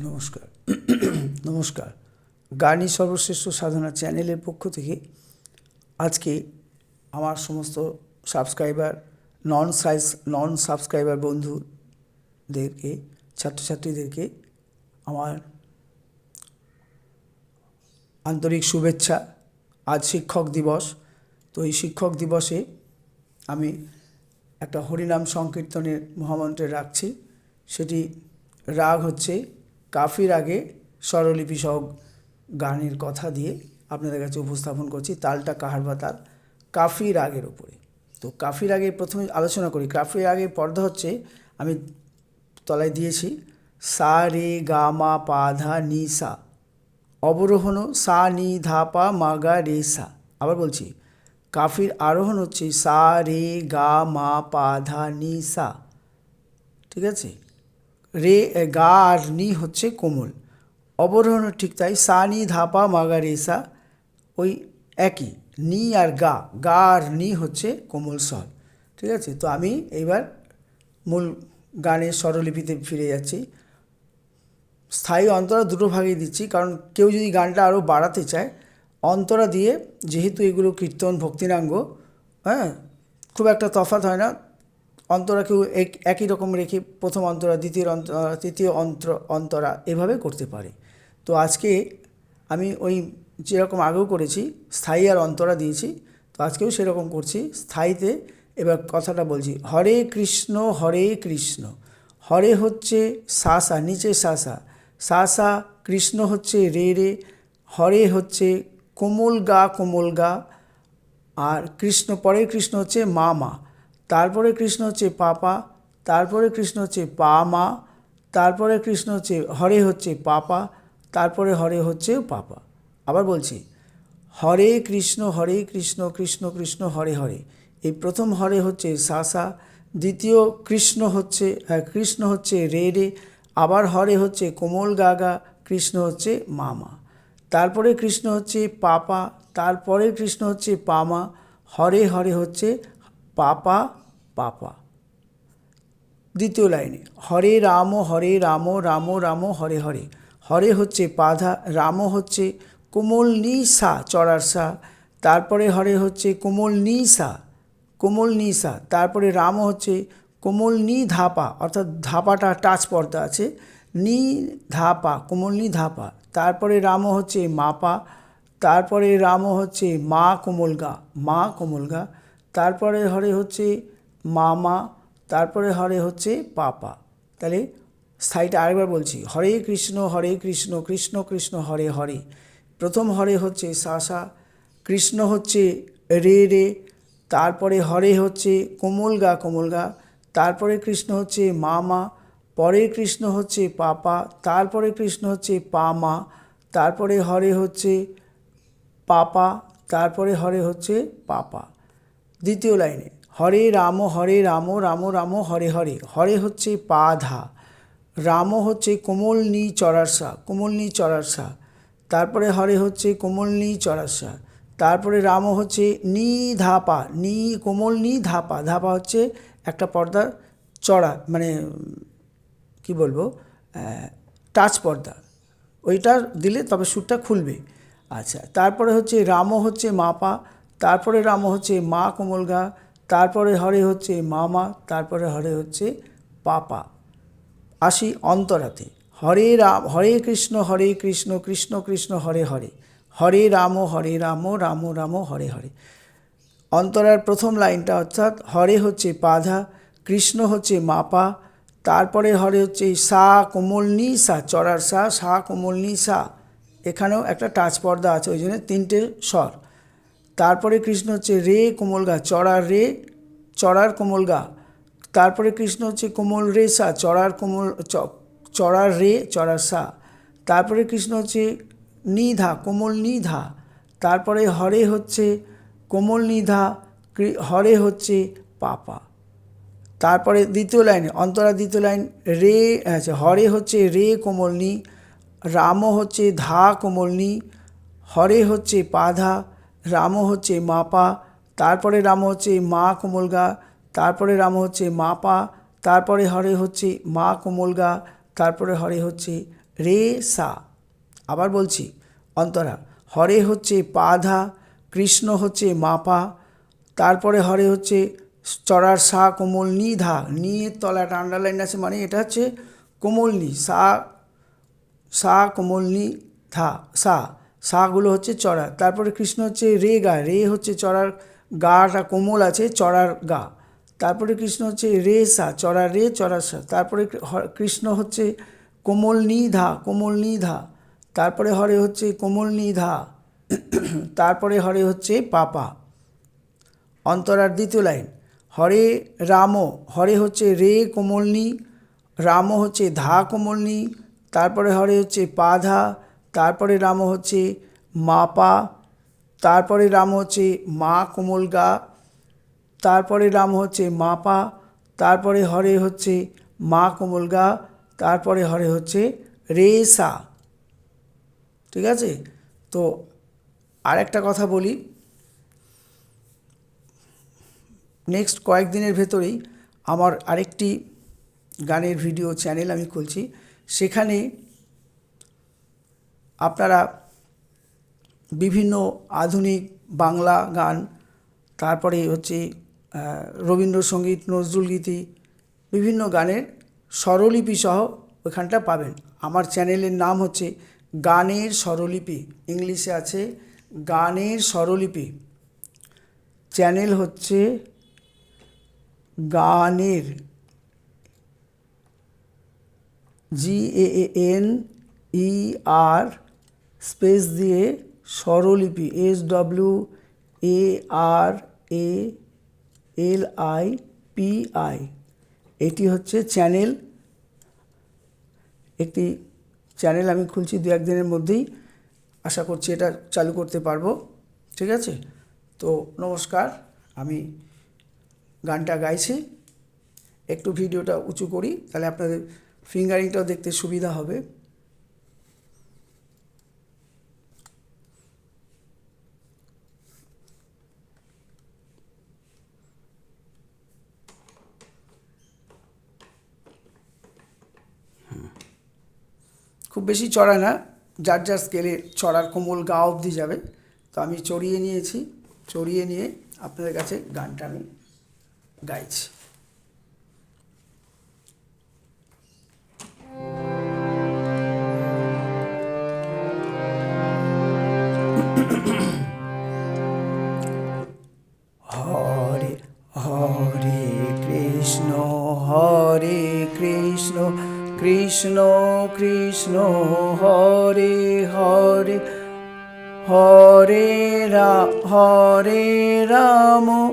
নমস্কার। নমস্কার। গানই সর্বশ্রেষ্ঠ সাধনা চ্যানেলের পক্ষ থেকে আজকে আমার সমস্ত সাবস্ক্রাইবার নন সাইজ নন সাবস্ক্রাইবার বন্ধুদেরকে, ছাত্রছাত্রীদেরকে আমার আন্তরিক শুভেচ্ছা। আজ শিক্ষক দিবস। তো এই শিক্ষক দিবসে আমি একটা হরিনাম সংকীর্তনের মহামন্ত্রে রাখছি। সেটি রাগ হচ্ছে কাফির আগে স্বরলিপি সহ গানের কথা দিয়ে আপনাদের কাছে উপস্থাপন করছি, তালটা কাহার বা তাল? কাফির আগের ওপরে তো কাফির আগে প্রথমে আলোচনা করি। কাফির আগে পর্দা হচ্ছে, আমি তলায় দিয়েছি, সা, রে, গা, মা, পা, ধা, নি, সা। অবরোহণ, সা, নি, ধা, পা, মা, গা, রে, সা। আবার বলছি, কাফির আরোহণ হচ্ছে সা, রে, গা, মা, পা, ধা, নি, সা। ঠিক আছে? রে গা আর নি হচ্ছে কোমল। অবরোহণ ঠিক তাই, সা, নি ধাপা মাগা রে, সা, ওই একই। নি আর গা গা আর নি হচ্ছে কোমল স্বর। ঠিক আছে? তো আমি এইবার মূল গানের স্বরলিপিতে ফিরে যাচ্ছি। স্থায়ী অন্তরা দুটো ভাগে দিচ্ছি, কারণ কেউ যদি গানটা আরও বাড়াতে চায়, অন্তরা দিয়ে যেহেতু এগুলো কীর্তন, ভক্তিনাঙ্গ হ্যাঁ খুব একটা তফাৎ হয় না অন্তরা কেউ এক, একই রকম রেখে প্রথম অন্তরা, দ্বিতীয় অন্তরা তৃতীয় অন্তর, অন্তরা এভাবে করতে পারে। তো আজকে আমি ওই যেরকম আগেও করেছি, স্থায়ী আর অন্তরা দিয়েছি, তো আজকেও সেরকম করছি। স্থায়ীতে এবার কথাটা বলছি, হরে কৃষ্ণ হরে কৃষ্ণ। হরে হচ্ছে সাসা, নিচে সাসা। সাসা কৃষ্ণ হচ্ছে রে রে, হরে হচ্ছে কোমল গা কোমল গা। আর কৃষ্ণ পরে কৃষ্ণ হচ্ছে মা মা। তারপরে কৃষ্ণ হচ্ছে পাপা, তারপরে কৃষ্ণ হচ্ছে পা, মা, তারপরে কৃষ্ণ হচ্ছে, হরে হচ্ছে পাপা, তারপরে হরে হচ্ছে পাপা। আবার বলছি, হরে কৃষ্ণ হরে কৃষ্ণ কৃষ্ণ কৃষ্ণ, হরে হরে। এই প্রথম হরে হচ্ছে সাসা দ্বিতীয় কৃষ্ণ হচ্ছে হ্যাঁ কৃষ্ণ হচ্ছে রে রে, আবার হরে হচ্ছে কোমল গাগা কৃষ্ণ হচ্ছে মামা তারপরে কৃষ্ণ হচ্ছে পাপা, তারপরে কৃষ্ণ হচ্ছে পামা হরে হরে হচ্ছে পাপা পাপা। দ্বিতীয় লাইনে, হরে রাম হরে রাম রাম রাম, হরে হরে। হরে হচ্ছে পাধা রাম হচ্ছে কোমল নি সা চড়ার সা। তারপরে হরে হচ্ছে কোমল নি সা কোমল নি সা তারপরে রাম হচ্ছে কোমল নি ধাপা, অর্থাৎ ধাপাটা টাচ পর্দা আছে। নি ধাপা, কোমল নি ধাপা। তারপরে রাম হচ্ছে মাপা, তারপরে রাম হচ্ছে মা কোমল গা, মা কোমল গা। তারপরে হরে হচ্ছে মামা, তারপরে হরে হচ্ছে পাপা। তাহলে স্থায়ীটা আরেকবার বলছি, হরে কৃষ্ণ হরে কৃষ্ণ কৃষ্ণ কৃষ্ণ, হরে হরে। প্রথম হরে হচ্ছে সাসা, কৃষ্ণ হচ্ছে রে রে, তারপরে হরে হচ্ছে কোমল গা কোমল গা তারপরে কৃষ্ণ হচ্ছে মা মা পরে কৃষ্ণ হচ্ছে পাপা, তারপরে কৃষ্ণ হচ্ছে পামা, তারপরে হরে হচ্ছে পাপা, তারপরে হরে হচ্ছে পাপা। দ্বিতীয় লাইনে, হরে রাম হরে রাম রাম রাম, হরে হরে। হরে হচ্ছে পা ধা রাম হচ্ছে কোমল নি চড়ারসা, কোমল নি চড়ারসা। তারপরে হরে হচ্ছে কোমল নি চড়ারসা। তারপরে রাম হচ্ছে নি ধাপা নি, কোমল নি ধাপা। ধাপা হচ্ছে একটা পর্দা, চড়া মানে কি বলব টাচ পর্দা। ওইটা দিলে তবে সুরটা খুলবে। আচ্ছা তারপরে হচ্ছে রাম হচ্ছে মাপা তারপরে রাম হচ্ছে মা কোমলগা, তারপরে হরে হচ্ছে মামা, তারপরে হরে হচ্ছে পাপা। আসি অন্তরাতে। হরে রাম, হরে কৃষ্ণ হরে কৃষ্ণ কৃষ্ণ কৃষ্ণ, হরে হরে। হরে রাম হরে রাম রাম রাম, হরে হরে। অন্তরার প্রথম লাইনটা অর্থাৎ হরে হচ্ছে পাধা কৃষ্ণ হচ্ছে মাপা, তারপরে হরে হচ্ছে সা কোমল নি, সা চড়ার সা সা কোমল নি, সা। এখানেও একটা টাচ পর্দা আছে, ওই জন্য তিনটে স্বর। তারপরে কৃষ্ণ হচ্ছে রে কোমল গা, চড়ার রে, চড়ার কোমল গা। তারপরে কৃষ্ণ হচ্ছে কোমল রে সা, চড়ার কোমল চড়ার রে, চড়ার সা। তারপরে কৃষ্ণ হচ্ছে নিধা, কোমল নিধা। তারপরে হরে হচ্ছে কোমল নিধা হরে হচ্ছে পাপা। তারপরে দ্বিতীয় লাইনে, অন্তরা দ্বিতীয় লাইন, রে আচ্ছা হরে হচ্ছে রে কোমলনি রাম হচ্ছে ধা কোমলনি হরে হচ্ছে পাধা রাম হচ্ছে মাপা, তারপরে রাম হচ্ছে মা কোমলগা, তারপরে রাম হচ্ছে মাপা, তারপরে হরে হচ্ছে মা কোমলগা, তারপরে হরে হচ্ছে রে সা। আবার বলছি, অন্তরা, হরে হচ্ছে পাধা, কৃষ্ণ হচ্ছে মাপা, তারপরে হরে হচ্ছে চড়ার সা কোমল নি ধা। তলা, একটা আন্ডারলাইন আছে মানে এটা হচ্ছে কোমল নি, সা সা কোমল নি ধা, সা। সাগুলো হচ্ছে চড়া। তারপরে কৃষ্ণ হচ্ছে রে গা। রে হচ্ছে চড়ার গাটা কোমল আছে, চড়ার গা। তারপরে কৃষ্ণ হচ্ছে রে সা চড়ার রে চড়ার সা। তারপরে কৃষ্ণ হচ্ছে কোমল নি ধা, কোমল নি ধা। তারপরে হরে হচ্ছে কোমল নি ধা। তারপরে হরে হচ্ছে পাপা। অন্তরার দ্বিতীয় লাইন। হরে রাম, হরে হচ্ছে রে কোমলনি রাম হচ্ছে ধা কোমলনি তারপরে হরে হচ্ছে পাধা তারপরে রাম হচ্ছে মাপা, তারপরে রাম হচ্ছে মা কোমল গা তারপরে রাম হচ্ছে মাপা, তারপরে হরে হচ্ছে মা কোমল গা তারপরে হরে হচ্ছে রে সা ঠিক আছে? তো আর একটা কথা বলি। নেক্সট কয়েকদিনের ভেতরেই আমার আরেকটি গানের ভিডিও চ্যানেল আমি খুলছি। সেখানে আপনারা বিভিন্ন আধুনিক বাংলা গান, তারপরে হচ্ছে রবীন্দ্রসঙ্গীত নজরুলগীতি বিভিন্ন গানের স্বরলিপি সহ ওখানটা পাবেন। আমার চ্যানেলের নাম হচ্ছে গানের স্বরলিপি, ইংলিশে আছে গানের স্বরলিপি। চ্যানেল হচ্ছে গানের জি A N E R space দিয়ে Swaralipi S W A R A L I P I এটি হচ্ছে চ্যানেল। একটি চ্যানেল আমি খুলছি দু একদিনের মধ্যেই। আশা করছি এটা চালু করতে পারব, ঠিক আছে? তো নমস্কার, আমি গানটা গাইছি। একটু ভিডিওটা উঁচু করি, তাহলে আপনাদের ফিঙ্গারিংটাও দেখতে সুবিধা হবে। বেশি চড়া না, যার যার স্কেলে চড়ার কোমল গা অবধি যাবে। তো আমি চড়িয়ে নিয়েছি, চড়িয়ে নিয়ে আপনাদের কাছে গানটা আমি গাইছি। হরে হরে কৃষ্ণ হরে কৃষ্ণ কৃষ্ণ কৃষ্ণ, হরে হরে হরে হরে রাম,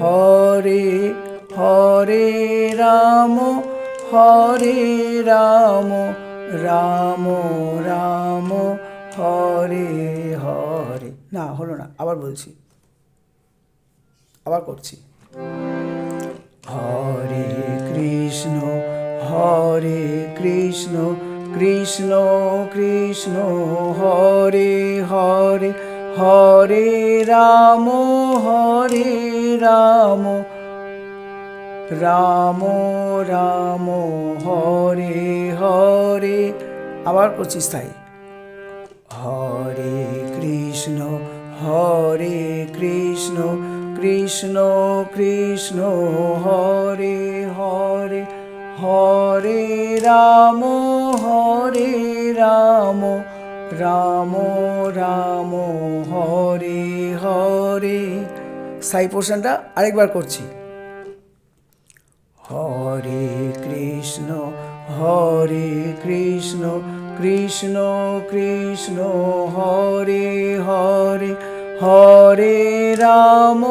হরে হরে রাম হরে রাম রাম রাম, হরে হরে। না, হলো না, আবার বলছি। আবার করছি। হরে কৃষ্ণ হরে কৃষ্ণ কৃষ্ণ কৃষ্ণ, হরে হরে হরে রাম হরে রাম রাম রাম, হরে হরে, আবার করছি স্থায়ী। হরে কৃষ্ণ হরে কৃষ্ণ কৃষ্ণ কৃষ্ণ, হরে হরে হরে রাম হরে রাম রাম রাম, হরে হরে। সাই পোর্শনটা আরেকবার করছি। হরে কৃষ্ণ হরে কৃষ্ণ কৃষ্ণ কৃষ্ণ, হরে হরে। হরে রাম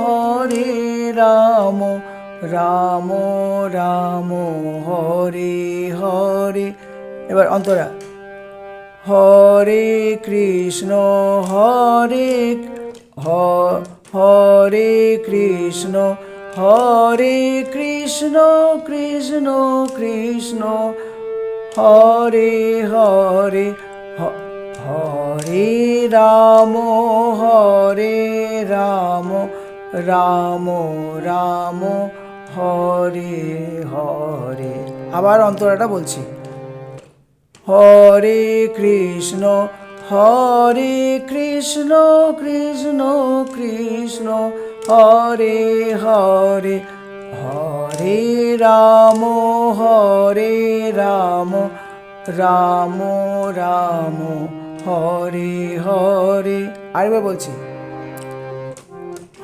হরে রাম রাম রাম, হরে হরে। এবার অন্তরা। হরে কৃষ্ণ, হরে হরে কৃষ্ণ হরে কৃষ্ণ কৃষ্ণ কৃষ্ণ। হরে হরে হরে রাম হরে রাম রাম রাম। হরে হরে, আবার অন্তরাটা বলছি। হরে কৃষ্ণ হরে কৃষ্ণ কৃষ্ণ কৃষ্ণ, হরে হরে হরে রাম হরে রাম রাম রাম, হরে হরে। আরেকবার বলছি।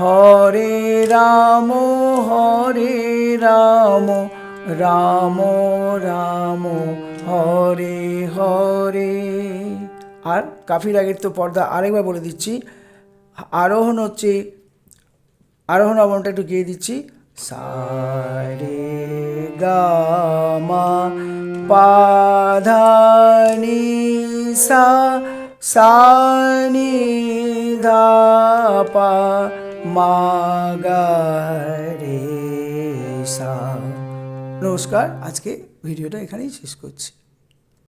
হরে রাম হরে রাম রাম রাম, হরে হরে। আর কাফির আগের তো পর্দা আরেকবার বলে দিচ্ছি। আরোহণ হচ্ছে, আরোহণ অবনটা একটু গিয়ে দিচ্ছি। সারে গামা পাধানি সা সানি মাগারে সা। নমস্কার আজকে ভিডিওটা এখানেই শেষ করছি।